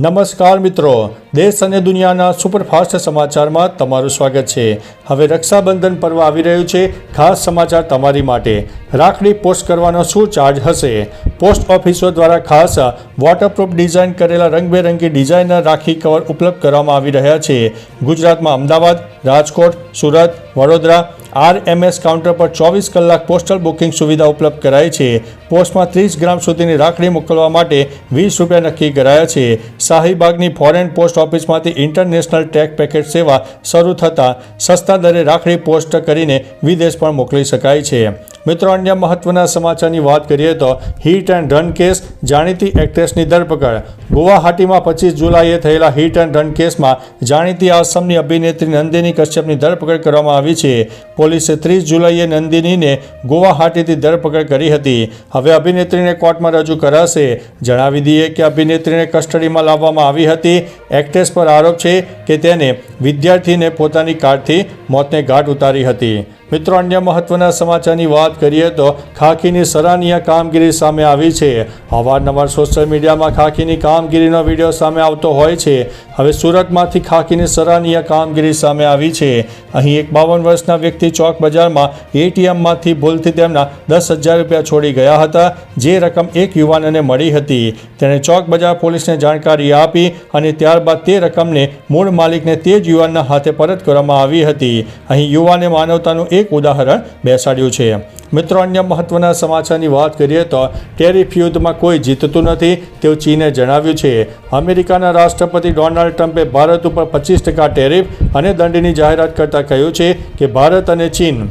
નમસ્કાર મિત્રો, દેશ અને દુનિયાના સુપરફાસ્ટ સમાચારમાં તમારું સ્વાગત છે. હવે રક્ષાબંધન પર્વ આવી રહ્યું છે. ખાસ સમાચાર તમારી માટે. રાખડી પોસ્ટ કરવાનો શું ચાર્જ હશે? પોસ્ટ ઓફિસો દ્વારા ખાસ વોટરપ્રૂફ ડિઝાઇન કરેલા રંગબેરંગી ડિઝાઇનર રાખી કવર ઉપલબ્ધ કરવામાં આવી રહ્યા છે. ગુજરાતમાં Ahmedabad, Rajkot, Surat, Vadodara R MS counter પર ચોવીસ કલાક પોસ્ટલ બુકિંગ સુવિધા ઉપલબ્ધ કરાઈ છે. પોસ્ટમાં ત્રીસ ગ્રામ સુધીની રાખડી મોકલવા માટે વીસ રૂપિયા નક્કી કરાયા છે. શાહીબાગની ફોરેન પોસ્ટ ઓફિસમાંથી ઇન્ટરનેશનલ ટેક પેકેટ સેવા શરૂ થતાં સસ્તા દરે રાખડી પોસ્ટ કરીને વિદેશ પણ મોકલી શકાય છે. મિત્રો, અન્ય મહત્વના સમાચારની વાત કરીએ તો હિટ એન્ડ રન કેસ જાણીતી એક્ટ્રેસની ધરપકડ. ગુવાહાટીમાં પચીસ જુલાઈએ થયેલા હિટ એન્ડ રન કેસમાં જાણીતી આસામની અભિનેત્રી નંદિની કશ્યપની ધરપકડ કરવામાં આવી છે. પોલીસે ત્રીસ જુલાઈએ નંદિનીને ગુવાહાટીથી ધરપકડ કરી હતી. હવે અભિનેત્રીને કોર્ટમાં રજૂ કરાશે. જણાવી દઈએ કે અભિનેત્રીને કસ્ટડીમાં લાવવામાં આવી હતી. એક્ટ્રેસ પર આરોપ છે કે તેને વિદ્યાર્થીને પોતાની કારથી મોતને ઘાટ ઉતારી હતી. મિત્રો, અન્ય મહત્વના સમાચારની વાત કરીએ તો ખાખીની સરાહનીય કામગીરી સામે આવી છે. અવારનવાર સોશિયલ મીડિયામાં ખાખીની કામગીરીનો વીડિયો સામે આવતો હોય છે. હવે સુરતમાંથી ખાખીની સરાહનીય કામગીરી સામે આવી છે. અહીં એક બાવન વર્ષના વ્યક્તિ ચોક બજારમાં એટીએમમાંથી ભૂલથી તેમના દસ હજાર રૂપિયા છોડી ગયા હતા. જે રકમ એક યુવાનને મળી હતી. તેણે ચોક બજાર પોલીસને જાણકારી આપી અને ત્યારબાદ તે રકમને મૂળ માલિકને તે જ યુવાનના હાથે પરત કરવામાં આવી હતી. અહીં યુવાને માનવતાનું એક ઉદાહરણ બેસાડ્યું છે. મિત્રો, અન્ય મહત્વના સમાચારની વાત કરીએ તો ટેરિફ યુદ્ધમાં કોઈ જીતતું નથી તેવું ચીને જણાવ્યું છે. અમેરિકાના રાષ્ટ્રપતિ ડોનાલ્ડ ટ્રમ્પે ભારત ઉપર પચીસ ટકા ટેરિફ અને દંડની જાહેરાત કરતાં કહ્યું છે કે ભારત અને ચીન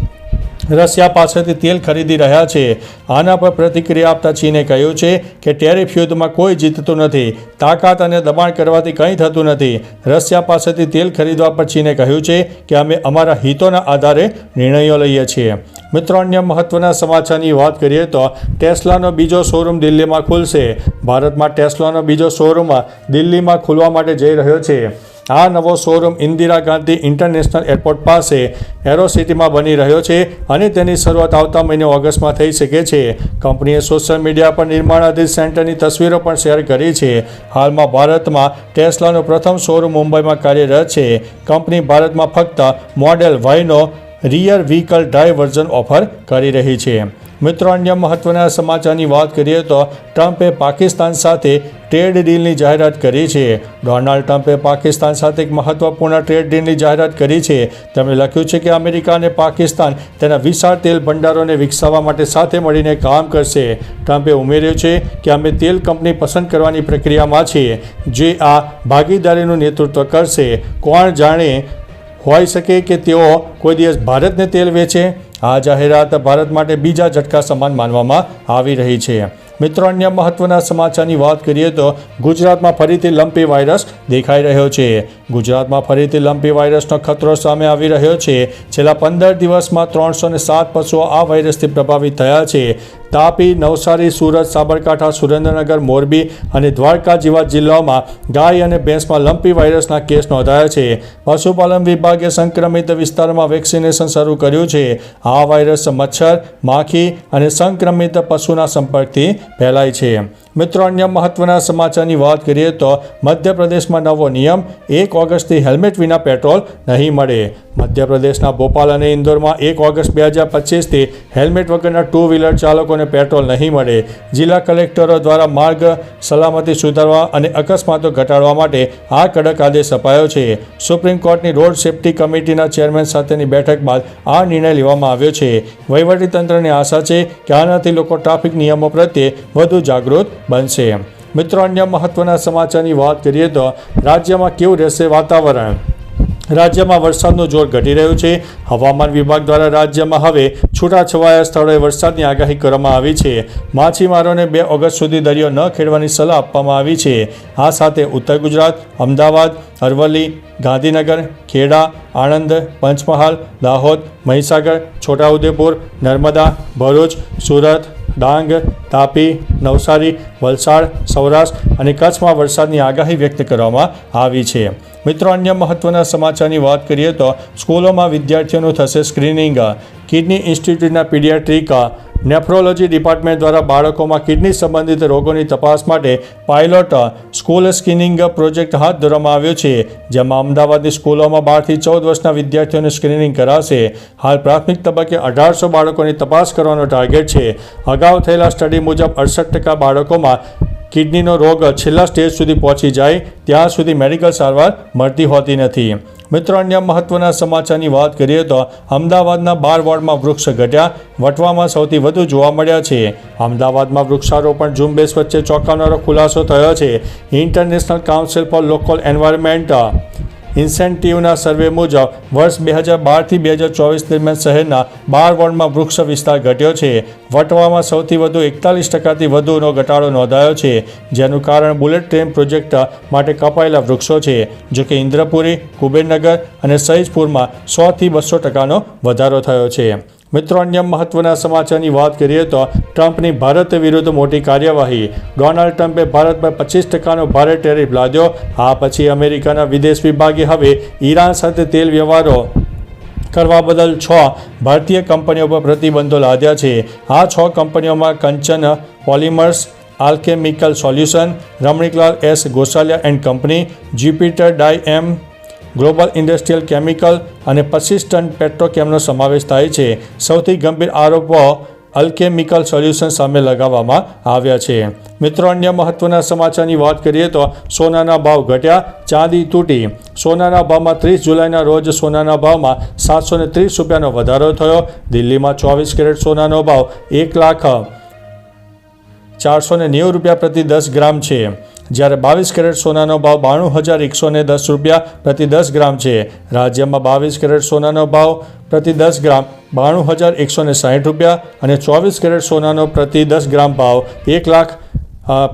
રશિયા પાસેથી તેલ ખરીદી રહ્યા છે. આના પર પ્રતિક્રિયા આપતા ચીને કહ્યું છે કે ટેરિફ યુદ્ધમાં કોઈ જીતતું નથી. તાકાત અને દબાણ કરવાથી કંઈ થતું નથી. રશિયા પાસેથી તેલ ખરીદવા પર ચીને કહ્યું છે કે અમે અમારા હિતોના આધારે નિર્ણયો લઈએ છીએ. મિત્રો, અન્ય મહત્વના સમાચારની વાત કરીએ તો ટેસ્લાનો બીજો શોરૂમ દિલ્હીમાં ખુલશે. ભારતમાં ટેસ્લાનો બીજો શોરૂમ દિલ્હીમાં ખુલવા માટે જઈ રહ્યો છે. આ નવો showroom Indira Gandhi international airport પાસે એરોસિટીમાં બની રહ્યો છે અને તેની શરૂઆત આવતા મહિને ઓગસ્ટમાં થઈ શકે છે. કંપનીએ સોશિયલ મીડિયા પર નિર્માણાધીન સેન્ટરની તસવીરો પણ શેર કરી છે. હાલમાં ભારતમાં ટેસ્લાનો પ્રથમ શોરૂમ મુંબઈમાં કાર્યરત છે. કંપની ભારતમાં ફક્ત model વાયનો rear wheel drive version offer કરી રહી છે. મિત્રો, અન્ય મહત્વના સમાચારની વાત કરીએ તો ટ્રમ્પે પાકિસ્તાન સાથે ટ્રેડ ડીલની જાહેરાત કરી છે. ડોનાલ્ડ ટ્રમ્પે પાકિસ્તાન સાથે એક મહત્વપૂર્ણ ટ્રેડ ડીલની જાહેરાત કરી છે. તેમણે લખ્યું છે કે અમેરિકા અને પાકિસ્તાન તેના વિશાળ તેલ ભંડારોને વિકસાવવા માટે સાથે મળીને કામ કરશે. ટ્રમ્પે ઉમેર્યું છે કે અમે તેલ કંપની પસંદ કરવાની પ્રક્રિયામાં છીએ જે આ ભાગીદારીનું નેતૃત્વ કરશે. કોણ જાણે હોઈ શકે કે તેઓ કોઈ દિવસ ભારતને તેલ વેચે? આ જાહેરાત ભારત માટે બીજા ઝટકા સમાન માનવામાં આવી રહી છે. મિત્રો, અન્ય મહત્વના સમાચારની વાત કરીએ તો ગુજરાતમાં ફરીથી લંપી વાયરસ દેખાઈ રહ્યો છે. ગુજરાતમાં ફરીથી લંપી વાયરસનો ખતરો સામે આવી રહ્યો છે. છેલ્લા પંદર દિવસમાં ત્રણસો સાત પશુઓ આ વાયરસથી પ્રભાવિત થયા છે. તાપી, નવસારી, સુરત, સાબરકાંઠા, સુરેન્દ્રનગર, મોરબી અને દ્વારકા જેવા જિલ્લાઓમાં ગાય અને ભેંસમાં લંપી વાયરસના કેસ નોંધાયા છે. પશુપાલન વિભાગે સંક્રમિત વિસ્તારમાં વેક્સિનેશન શરૂ કર્યું છે. આ વાયરસ મચ્છર, માખી અને સંક્રમિત પશુના સંપર્કથી ફેલાય છે. મિત્રો, અન્ય મહત્વના સમાચારની વાત કરીએ તો મધ્યપ્રદેશમાં નવો નિયમ, એક ઓગસ્ટથી હેલ્મેટ વિના પેટ્રોલ નહીં મળે. મધ્યપ્રદેશના ભોપાલ અને ઇન્દોરમાં એક ઓગસ્ટ બે હજાર પચીસથી હેલ્મેટ વગરના ટુ વ્હીલર ચાલકોને પેટ્રોલ નહીં મળે. જિલ્લા કલેક્ટરો દ્વારા માર્ગ સલામતી સુધારવા અને અકસ્માતો ઘટાડવા માટે આ કડક આદેશ અપાયો છે. સુપ્રીમ કોર્ટની રોડ સેફ્ટી કમિટીના ચેરમેન સાથેની બેઠક બાદ આ નિર્ણય લેવામાં આવ્યો છે. વહીવટીતંત્રને આશા છે કે આનાથી લોકો ટ્રાફિક નિયમો પ્રત્યે વધુ જાગૃત બનશે. મિત્રો, અન્ય મહત્વના સમાચારની વાત કરીએ તો રાજ્યમાં કેવું રહેશે વાતાવરણ? રાજ્યમાં વરસાદનું જોર ઘટી રહ્યું છે. હવામાન વિભાગ દ્વારા રાજ્યમાં હવે છૂટાછવાયા સ્થળોએ વરસાદની આગાહી કરવામાં આવી છે. માછીમારોને બે ઓગસ્ટ સુધી દરિયો ન ખેડવાની સલાહ આપવામાં આવી છે. આ સાથે ઉત્તર ગુજરાત, અમદાવાદ, અરવલ્લી, ગાંધીનગર, ખેડા, આણંદ, પંચમહાલ, દાહોદ, મહીસાગર, છોટાઉદેપુર, નર્મદા, ભરૂચ, સુરત ડાંગ તાપી નવસારી વલસાડ સૌરાષ્ટ્ર અને કચ્છમાં વરસાદની આગાહી વ્યક્ત કરવામાં આવી છે. મિત્રો, અન્ય મહત્વના સમાચારની વાત કરીએ તો સ્કૂલોમાં વિદ્યાર્થીઓનું થશે સ્ક્રીનિંગ. કિડની ઇન્સ્ટિટ્યૂટના પીડિયાટ્રિક નેફ્રોલોજી ડિપાર્ટમેન્ટ દ્વારા બાળકોમાં કિડની સંબંધિત રોગોની તપાસ માટે પાયલોટ સ્કૂલ સ્ક્રીનિંગ પ્રોજેક્ટ હાથ ધરવામાં આવ્યો છે, જેમાં અમદાવાદની સ્કૂલોમાં બારથી ચૌદ વર્ષના વિદ્યાર્થીઓનું સ્ક્રીનિંગ કરાશે. હાલ પ્રાથમિક તબક્કે અઢારસો બાળકોની તપાસ કરવાનો ટાર્ગેટ છે. અગાઉ થયેલા સ્ટડી મુજબ અડસઠ ટકા બાળકોમાં કિડનીનો રોગ છેલ્લા સ્ટેજ સુધી પહોંચી જાય, ત્યાં સુધી મેડિકલ સારવાર મળતી હોતી નથી. મિત્રો, અન્ય મહત્વના સમાચારની વાત કરીએ તો અમદાવાદના બાર વોર્ડમાં વૃક્ષ ઘટ્યા. વટવામાં સૌથી વધુ જોવા મળ્યા છે. અમદાવાદમાં વૃક્ષારોપણ ઝુંબેશ વચ્ચે ચોંકાવનારો ખુલાસો થયો છે. International council for local environment ઇન્સેન્ટિવના survey મુજબ, વર્ષ બે હજાર બારથી બે હજાર ચોવીસ દરમિયાન શહેરના બાર વોર્ડમાં વૃક્ષ વિસ્તાર ઘટ્યો છે. વટવામાં સૌથી વધુ એકતાલીસ ટકાથી વધુનો ઘટાડો નોંધાયો છે, જેનું કારણ બુલેટ ટ્રેન પ્રોજેક્ટ માટે કપાયેલા વૃક્ષો છે, જો કે ઇન્દ્રપુરી, કુબેરનગર અને સહીજપુરમાં સોથી બસો ટકાનો વધારો થયો છે. મિત્રો, અન્ય મહત્વના સમાચારની વાત કરીએ તો ટ્રમ્પની ભારત વિરુદ્ધ મોટી કાર્યવાહી. ડોનાલ્ડ ટ્રમ્પે ભારત પર પચીસ ટકાનો ભારે ટેરિફ લાદ્યો. આ પછી અમેરિકાના વિદેશ વિભાગે હવે ઈરાન સાથે તેલ વ્યવહારો કરવા બદલ છ ભારતીય કંપનીઓ પર પ્રતિબંધો લાદ્યા છે. આ છ કંપનીઓમાં Kanchan, polymers, alchemical solution, Ramniklal S Gosalia and company, Jupiter dye M global industrial chemical અને પચીસ ટન પેટ્રોકેમનો સમાવેશ થાય છે. સૌથી ગંભીર આરોપો અલ્કેમિકલ સોલ્યુશન સામે લગાવવામાં આવ્યા છે. મિત્રો, અન્ય મહત્વના સમાચારની વાત કરીએ તો સોનાના ભાવ ઘટ્યા, ચાંદી તૂટી. સોનાના ભાવમાં ત્રીસ જુલાઈના રોજ સોનાના ભાવમાં સાતસો ને ત્રીસ રૂપિયાનો વધારો થયો. દિલ્હીમાં ચોવીસ કેરેટ સોનાનો ભાવ એક લાખ ચારસો ને નેવું રૂપિયા પ્રતિ દસ ગ્રામ છે. જ્યારે બાવીસ કેરેટ સોનાનો ભાવ બાણું હજાર એકસો ને દસ રૂપિયા પ્રતિ દસ ગ્રામ છે. રાજ્યમાં બાવીસ કેરેટ સોનાનો ભાવ પ્રતિ દસ ગ્રામ બાણું હજાર એકસો ને સાઠ રૂપિયા અને ચોવીસ કેરેટ સોનાનો પ્રતિ દસ ગ્રામ ભાવ એક લાખ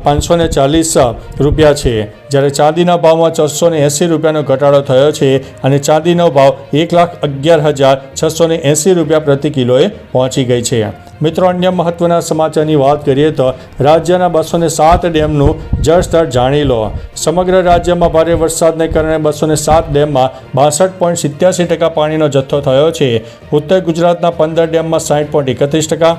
પાંચસો ને ચાલીસ રૂપિયા છે. જ્યારે ચાંદીના ભાવમાં છસો ને એંસી રૂપિયાનો ઘટાડો થયો છે અને ચાંદીનો ભાવ એક લાખ અગિયાર હજાર છસો ને એંસી રૂપિયા પ્રતિ કિલોએ પહોંચી ગઈ છે. મિત્રો, અન્ય મહત્વના સમાચારની વાત કરીએ તો રાજ્યના બસો ને સાત ડેમનું જળસ્તર જાણી લો. સમગ્ર રાજ્યમાં ભારે વરસાદને કારણે બસો ને સાત ડેમમાં બાસઠ પોઈન્ટ સિત્યાસી ટકા પાણીનો જથ્થો થયો છે. ઉત્તર ગુજરાતના પંદર ડેમમાં સાઠ પોઈન્ટ એકત્રીસ ટકા,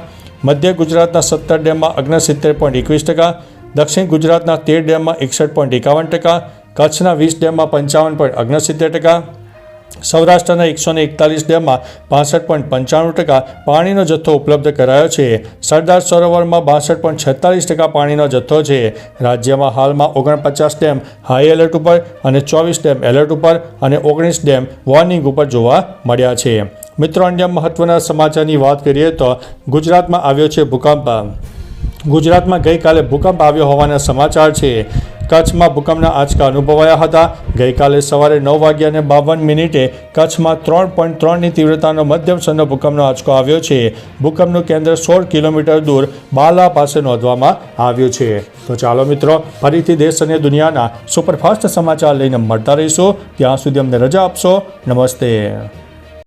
મધ્ય ગુજરાતના સત્તર ડેમમાં અગ્નસિત્તેર પોઈન્ટ એકવીસ ટકા, દક્ષિણ ગુજરાતના તેર ડેમમાં એકસઠ પોઈન્ટ એકાવન ટકા, કચ્છના વીસ ડેમમાં પંચાવન પોઈન્ટ અગ્નસિત્તેર ટકા સૌરાષ્ટ્રના એકસો ને એકતાલીસ ડેમમાં પાસઠ પોઈન્ટ પંચાણું ટકા પાણીનો જથ્થો ઉપલબ્ધ કરાયો છે. સરદાર સરોવરમાં બાસઠ પોઈન્ટ છેતાલીસ ટકા પાણીનો જથ્થો છે. રાજ્યમાં હાલમાં ઓગણપચાસ ડેમ હાઈ એલર્ટ ઉપર અને ચોવીસ ડેમ એલર્ટ ઉપર અને ઓગણીસ ડેમ વોર્નિંગ ઉપર જોવા મળ્યા છે. મિત્રો, અન્ય મહત્વના સમાચારની વાત કરીએ તો ગુજરાતમાં આવ્યો છે ભૂકંપ. ગુજરાતમાં ગઈકાલે ભૂકંપ આવ્યો હોવાના સમાચાર છે. કચ્છમાં ભૂકંપના આંચકા અનુભવાયા હતા. ગઈકાલે સવારે નવ વાગ્યાને બાવન મિનિટે કચ્છમાં ત્રણ પોઈન્ટ ત્રણની તીવ્રતાનો મધ્યમ સ્તરનો ભૂકંપનો આંચકો આવ્યો છે. ભૂકંપનું કેન્દ્ર સોળ કિલોમીટર દૂર બાલા પાસે નોંધવામાં આવ્યું છે. તો ચાલો મિત્રો, ફરીથી દેશ અને દુનિયાના સુપરફાસ્ટ સમાચાર લઈને મળતા રહીશું. ત્યાં સુધી અમને રજા આપશો. નમસ્તે.